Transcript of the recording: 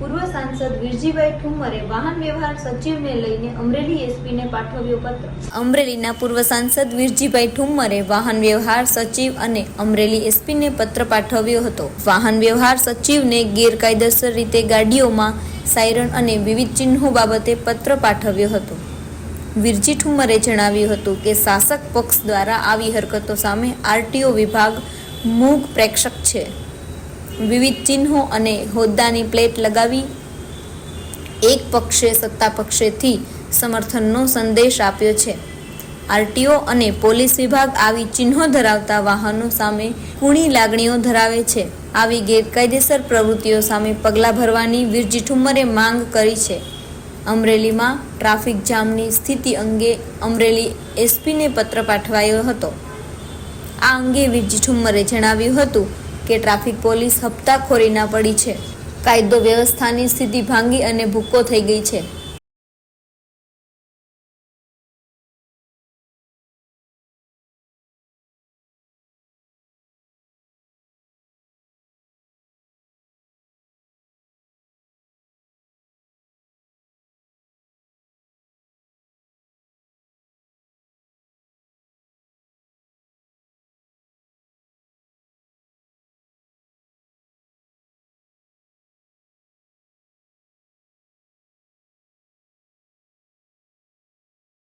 પૂર્વ સાંસદ વિરજીભાઈ ઠુમરે વાહન વ્યવહાર સચિવને લઈને અમરેલી એસપીને પાઠવ્યો પત્ર. અમરેલીના પૂર્વ સાંસદ વીરજીભાઈ ઠુમ્મરે વાહન વ્યવહાર સચિવ અને અમરેલી એસપીને પત્ર પાઠવ્યો હતો. વાહન વ્યવહાર સચિવને ગેરકાયદેસર રીતે ગાડીઓમાં સાયરન અને વિવિધ ચિહ્નો બાબતે પત્ર પાઠવ્યો હતો. વિરજી ઠુમ્મરે જણાવ્યું હતું કે શાસક પક્ષ દ્વારા આવી હરકતો સામે આરટીઓ વિભાગ મૂક પ્રેક્ષક છે. વિવિધ ચિહ્નો અને હોદ્દાની પ્લેટ લગાવી એક પક્ષે સત્તા પક્ષેથી સમર્થનનો સંદેશ આપ્યો છે. આરટીઓ અને પોલીસ વિભાગ આવી ચિહ્નો ધરાવતા વાહનો સામે કુણી લાગણીઓ ધરાવે છે. આવી ગેરકાયદેસર પ્રવૃત્તિઓ સામે પગલાં ભરવાની વિરજી ઠુમ્મરે માંગ કરી છે. અમરેલીમાં ટ્રાફિક જામની સ્થિતિ અંગે અમરેલી એસપીને પત્ર પાઠવાયો હતો. આ અંગે વિરજી ઠુમ્મરે જણાવ્યું હતું કે ટ્રાફિક પોલીસ હપ્તાખોરીના પડી છે. કાયદો વ્યવસ્થાની સ્થિતિ ભાંગી અને ભૂક્કો થઈ ગઈ છે.